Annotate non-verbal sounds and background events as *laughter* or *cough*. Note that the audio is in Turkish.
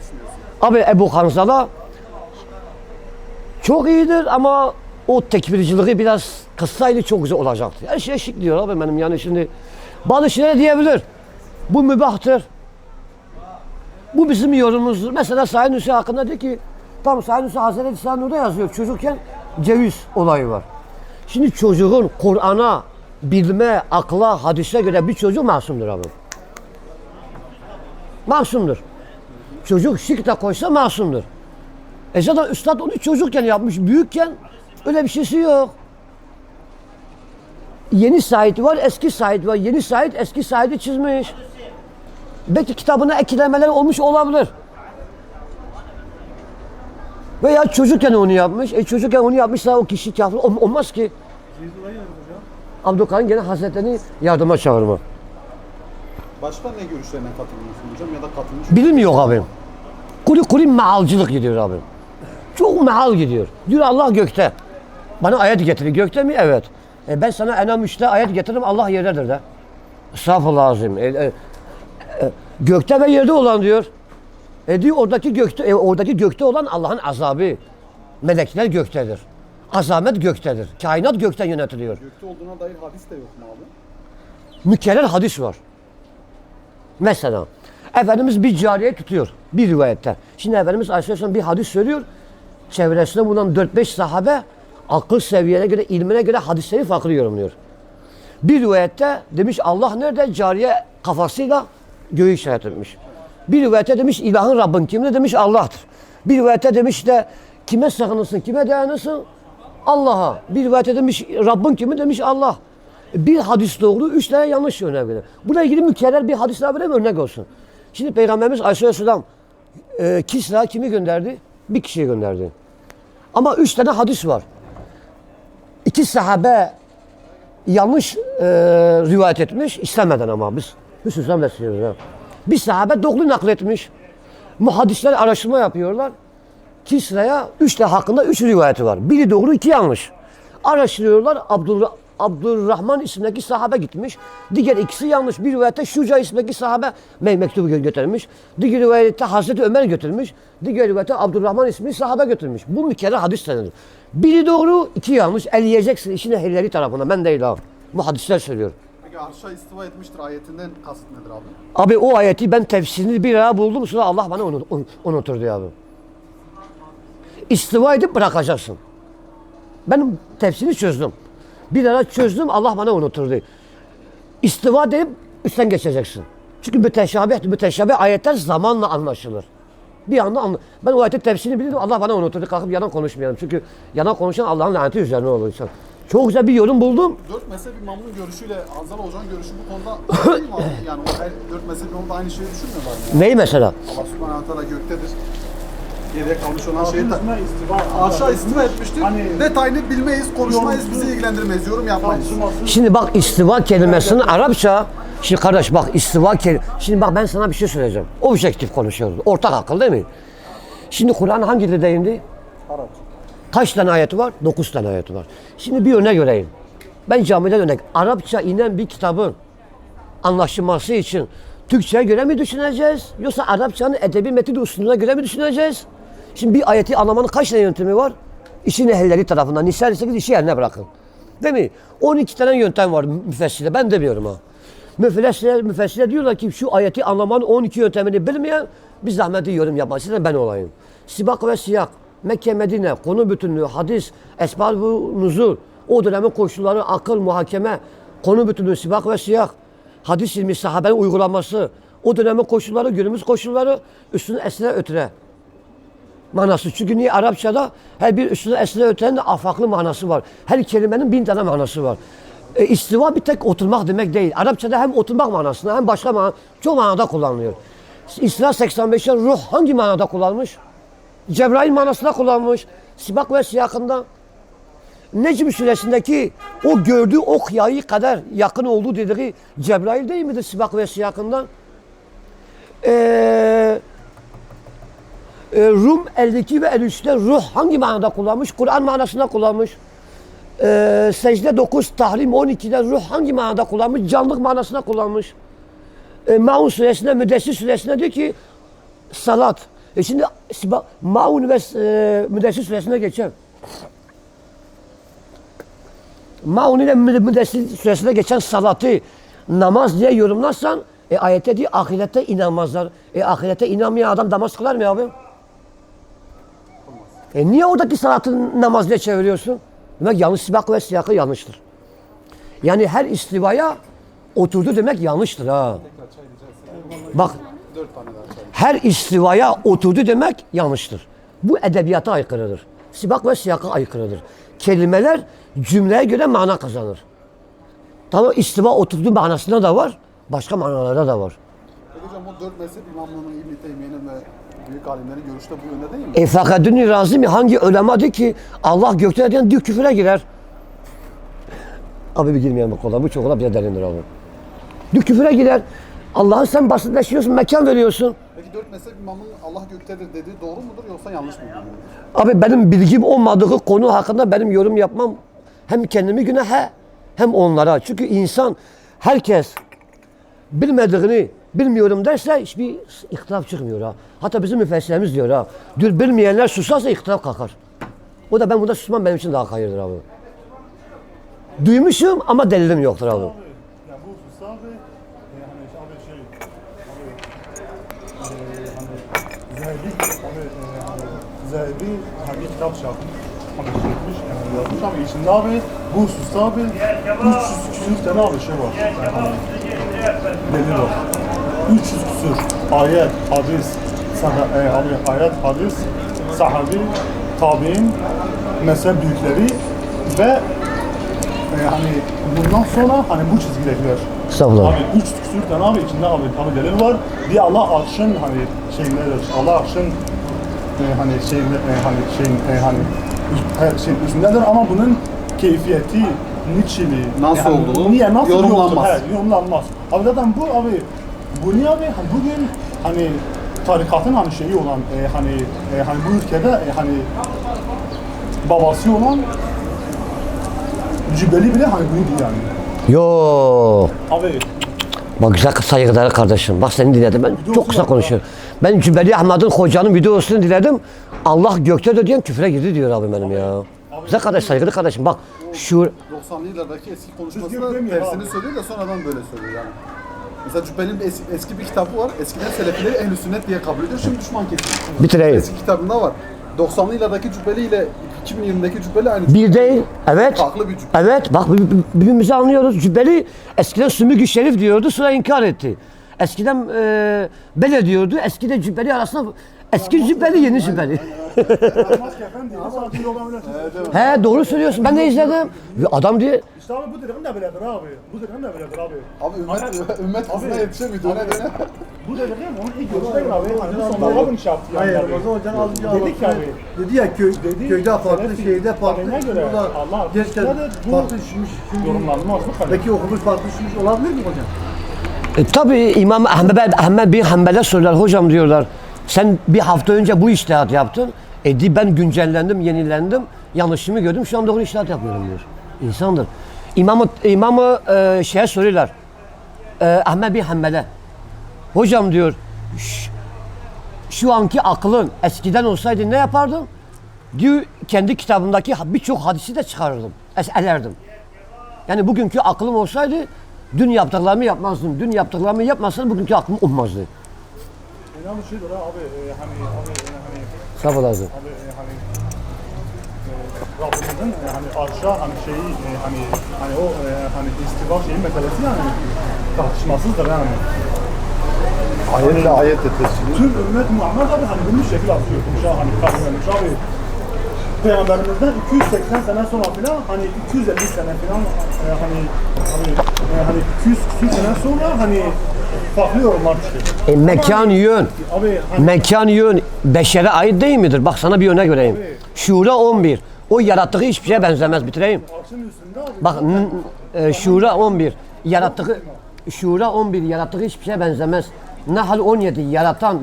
düşünüyorsun? Abi Ebu Hanzala çok iyidir ama o tekbirciliği biraz kıssaydı çok güzel olacaktı. Her şey eşit diyor abi benim yani şimdi bazı şeyler diyebilir. Bu mübahtır. Bu bizim yorumumuzdur. Mesela Said Nursi hakkında diyor ki tam Said Nursi Hazreti İsa Nur'da yazıyor. Çocukken ceviz olayı var. Şimdi çocuğun Kur'an'a, bilme, akla, hadise göre bir çocuk masumdur abi. Masumdur. Çocuk de koysa masumdur. E zaten üstad onu çocukken yapmış, büyükken öyle bir şeysi yok. Yeni Said var, eski Said var. Yeni Said eski Said'i çizmiş. Belki kitabına eklemeler olmuş olabilir. Veya çocukken onu yapmış. E çocukken onu yapmışsa o kişi kafir ol- olmaz ki. Abdülkadir gene Hazretlerini yardıma çağırma. Başka ne görüşlerine katılıyorsun hocam ya da katılmış Bilinmiyor abi. Kuli kuli mealcılık gidiyor abi. Çok meal gidiyor. Diyor Allah gökte. Bana ayet getirir. Gökte mi? Evet. E ben sana Enam 3'te ayet getiririm Allah yerdedir de. Estağfurullah azim. E, e, e, gökte ve yerde olan diyor. E diyor oradaki gökte, e, oradaki gökte olan Allah'ın azabı. Melekler göktedir. Azamet göktedir. Kainat gökten yönetiliyor. Gökte olduğuna dair hadis de yok mu abi? mükerrer hadis var. Mesela Efendimiz bir cariye tutuyor bir rivayette. Şimdi Efendimiz Aleyhisselam bir hadis söylüyor. Çevresinde bulunan 4-5 sahabe akıl seviyene göre, ilmine göre hadisleri farklı yorumluyor. Bir rivayette demiş Allah nerede? Cariye kafasıyla göğü işaret etmiş. Bir rivayette demiş ilahın Rabbin kimde? Demiş Allah'tır. Bir rivayette demiş de kime sığınırsın, kime dayanırsın? Allah'a. Bir rivayette demiş Rabbin kimi? Demiş Allah. Bir hadis doğru, üç tane yanlış örnek verir. Buna ilgili mükerrer bir hadisler vereyim örnek olsun. Şimdi Peygamberimiz Aleyhisselam e, Kisra kimi gönderdi? Bir kişiyi gönderdi. Ama üç tane hadis var. İki sahabe yanlış e, rivayet etmiş, istemeden ama biz Hüsnü'den besliyoruz. Ha. Bir sahabe doğru nakletmiş. Muhaddisler araştırma yapıyorlar. Kisra'ya üç tane hakkında üç rivayeti var. Biri doğru, iki yanlış. Araştırıyorlar. Abdülra Abdurrahman isimdeki sahabe gitmiş. Diğer ikisi yanlış. Bir rivayette Şuca isimdeki sahabe me- mektubu gö- götürmüş. Diğer rivayette Hazreti Ömer götürmüş. Diğer rivayette Abdurrahman isimli sahabe götürmüş. Bu bir kere hadis senedir. Biri doğru, iki yanlış. Eleyeceksin işin ehlileri tarafından. Ben değil abi. Bu hadisler söylüyor. Peki arşa istiva etmiştir ayetinden kasıt nedir abi? Abi o ayeti ben tefsirini bir ara buldum sonra Allah bana onu un- unuturdu abi. İstiva edip bırakacaksın. Ben tefsirini çözdüm. Bir ara çözdüm Allah bana unuturdu. İstiva deyip üstten geçeceksin. Çünkü müteşabih, müteşabih ayetler zamanla anlaşılır. Bir anda anla. Ben o ayetin tefsirini bildim Allah bana unuturdu. Kalkıp yalan konuşmayalım. Çünkü yalan konuşan Allah'ın laneti üzerine olur insan. Çok güzel bir yorum buldum. Dört mezhep imamının görüşüyle Hazar Hoca'nın görüşü bu konuda değil mi abi? Yani o her dört mezhep imamı da aynı şeyi düşünmüyorlar mı? Neyi mesela? Allah subhanahu wa ta'ala göktedir. Geriye kalmış olan şeyi de... Arşa istiva etmiştir. Hani- Detayını bilmeyiz, konuşmayız, bizi ilgilendirmez, yorum yapmayız. Şimdi bak istiva kelimesinin Arapça Şimdi kardeş bak istiva kelim Şimdi bak ben sana bir şey söyleyeceğim. Objektif konuşuyoruz. Ortak akıl değil mi? Şimdi Kur'an hangi dilde indi? Kaç tane ayeti var? Dokuz tane ayeti var. Şimdi bir örnek vereyim. Ben camiden örnek. Arapça inen bir kitabın anlaşılması için Türkçe'ye göre mi düşüneceğiz? Yoksa Arapçanın edebi metin usulüne göre mi düşüneceğiz? Şimdi bir ayeti anlamanın kaç tane yöntemi var? İşin ehlileri tarafından. Nisa 8 işi yerine bırakın. Değil mi? 12 tane yöntem var müfessirde. Ben de biliyorum ha. Müfessirler, müfessirler diyorlar ki şu ayeti anlamanın 12 yöntemini bilmeyen bir zahmeti yorum yapmaz. Sizden ben olayım. Sibak ve siyak, Mekke, Medine, konu bütünlüğü, hadis, esbab nuzul, o dönemin koşulları, akıl, muhakeme, konu bütünlüğü, sibak ve siyak, hadis ilmi, sahabenin uygulaması, o dönemin koşulları, günümüz koşulları, üstüne esne ötüre manası. Çünkü niye Arapçada her bir üstüne esne ötenin afaklı manası var. Her kelimenin bin tane manası var. E, istiva bir tek oturmak demek değil. Arapçada hem oturmak manasında hem başka mana, çok manada kullanılıyor. İsra 85'te ruh hangi manada kullanmış? Cebrail manasında kullanmış. Sibak ve siyakında. Necm suresindeki o gördüğü ok yayı kadar yakın olduğu dediği Cebrail değil midir Sibak ve siyakından? Eee e, Rum 52 ve 53'te ruh hangi manada kullanmış? Kur'an manasında kullanmış. E, secde 9, tahrim 12'de ruh hangi manada kullanmış? Canlık manasında kullanmış. E, Maun suresinde, Müddessir suresinde diyor ki salat, E şimdi Maun ve e, Müddessir suresine geçer. Maun ile Mü- Müddessir suresine geçen salatı namaz diye yorumlarsan e, ayette diyor ahirette inanmazlar. E ahirette inanmayan adam namaz kılar mı abi? E niye oradaki salatı namaz diye çeviriyorsun? Demek yanlış sibak ve siyakı yanlıştır. Yani her istivaya oturdu demek yanlıştır ha. Bak her istivaya oturdu demek yanlıştır. Bu edebiyata aykırıdır. Sibak ve siyaka aykırıdır. Kelimeler cümleye göre mana kazanır. Tamam istiva oturdu manasında da var, başka manalarda da var. Hocam o dört mezhep imamlığının İbn-i Teymiye'nin ve büyük alimlerin görüşü de bu yönde değil mi? E Fakadünü Razimi hangi ulema diyor ki Allah gökte diyen diyor küfüre girer. Abi bir girmeyen bu konuda. Bu çok olabilir derindir abi. Diyor küfüre girer. Allah'ın sen basitleşiyorsun, mekan veriyorsun. Peki dört mezhep imamının Allah göktedir dediği doğru mudur yoksa yanlış mı? Abi benim bilgim olmadığı konu hakkında benim yorum yapmam hem kendimi günaha hem onlara. Çünkü insan herkes bilmediğini bilmiyorum derse hiçbir ihtilaf çıkmıyor ha. Hatta bizim müfessirlerimiz diyor ha. Diyor bilmeyenler susarsa ihtilaf kalkar. O da ben burada susmam benim için daha hayırdır abi. Duymuşum ama delilim yoktur abi. E, hani şey e, hani Zehebi e, hani hani kitap çarpmış şey etmiş yani yazmış ama içinde abi bu hususta abi 300 küsür tane abi şey var. Yani hani delil var. 300 küsür ayet, hadis, saha, e, abi, ayet, hadis, sahabi, tabi'in, mezhep büyükleri ve e, hani bundan sonra hani bu çizgidekiler. Estağfurullah. Abi üç küsür tane abi içinde abi tabi delil var. Bir Allah arşın hani şeyindedir. Allah arşın e, hani şeyinde e, hani şeyin e, hani her şeyin üstündedir ama bunun keyfiyeti, niçini, Nasıl olduğu niye nasıl yorumlanmaz. yoktur? He, yorumlanmaz. Abi zaten bu abi bu niye abi hani bugün hani tarikatın hani şeyi olan e, hani e, hani bu ülkede e, hani babası olan Cübbeli bile hani bunu diyor yani. Yo. Abi Bak güzel saygıdeğer kardeşim. Bak seni dinledim. Ben çok kısa konuşuyorum. Ben Cübbeli Ahmet'in hocanın videosunu dinledim. Allah gökte de diyen küfre girdi diyor abi benim ya. Güzel kardeş, saygılı kardeşim. Bak şu 90'lı yıllardaki eski Düzgün konuşmasında demiyor tersini abi. söylüyor da sonradan böyle söylüyor yani. Mesela Cübbeli'nin eski, eski bir kitabı var. Eskiden Selefileri ehl sünnet diye kabul ediyor. Şimdi düşman kesiyor. bitireyim. Eski kitabında var. 90'lı yıllardaki Cübbeli ile 2020'deki Cübbeli aynı. Bir değil. Evet. Farklı bir cübbe. Evet. Bak bir- bir- birbirimizi anlıyoruz. Cübbeli eskiden Sümük-i Şerif diyordu. Sonra inkar etti. Eskiden e, Bele diyordu. Eskiden Cübbeli arasında eski Cübbeli yeni Cübbeli. *laughs* He doğru söylüyorsun. Ben de izledim. Adam diye İşte abi bu de böyledir abi. Bu de böyledir abi. Abi ümmet, *laughs* ümmet hızına Abi. yetişemiyor döne döne. Bu dediğin onun ilk görüşü değil abi. Hani sonunda bunu şey yaptı yani. Hayır, abi. Ramazan Hoca'nın az önce Dedik anlattığı- abi. Dedi ya köy, Dedi, köyde farklı, Selefi, şeyde farklı. tarihine göre o da Allah gerçekten Resulüne de bu farklı düşmüş. Şimdi Yorumlanmaz bu kadar. Peki okumuş farklı düşmüş olabilir mi hocam? E, tabii İmam Ahmed, Ahmed bin Hanbel'e soruyorlar. Hocam diyorlar sen bir hafta önce bu iştihat yaptın. E di ben güncellendim, yenilendim. Yanlışımı gördüm. Şu an doğru iştihat yapıyorum diyor. İnsandır. İmamı, imamı e, şeye soruyorlar. E, Ahmed bin Hanbel'e. Hocam diyor "Ş- şu anki aklın eskiden olsaydı ne yapardın? Diyor kendi kitabımdaki birçok hadisi de çıkarırdım. Elerdim. Yani bugünkü aklım olsaydı dün yaptıklarımı yapmazdım. Dün yaptıklarımı yapmasaydım bugünkü aklım olmazdı. Bir şeydir abi. e, Hani abi e, hani Sağ olasın. abi e, hani Rabbimizin e, hani arşa hani şeyi e, hani hani o e, hani istiva şeyi meselesi yani tartışmasızdır yani. Ayetle ayetle tescili. Tüm ümmet Muhammed abi hani bunu şekil atıyor. Konuşa hani kalkmamış abi. Peygamberimizden 280 sene sonra filan hani 250 sene filan e, hani hani e, hani 200 küsur sene sonra hani farklı yorumlar çıkıyor. E, mekan yön. Abi hani Mekan yön beşere ait değil midir? Bak sana bir örnek vereyim. Şura 11. O yarattığı hiçbir şeye benzemez. Bitireyim. Bak e, Şura 11. Yarattığı Şura 11 yarattığı hiçbir şeye benzemez. Nahl 17 yaratan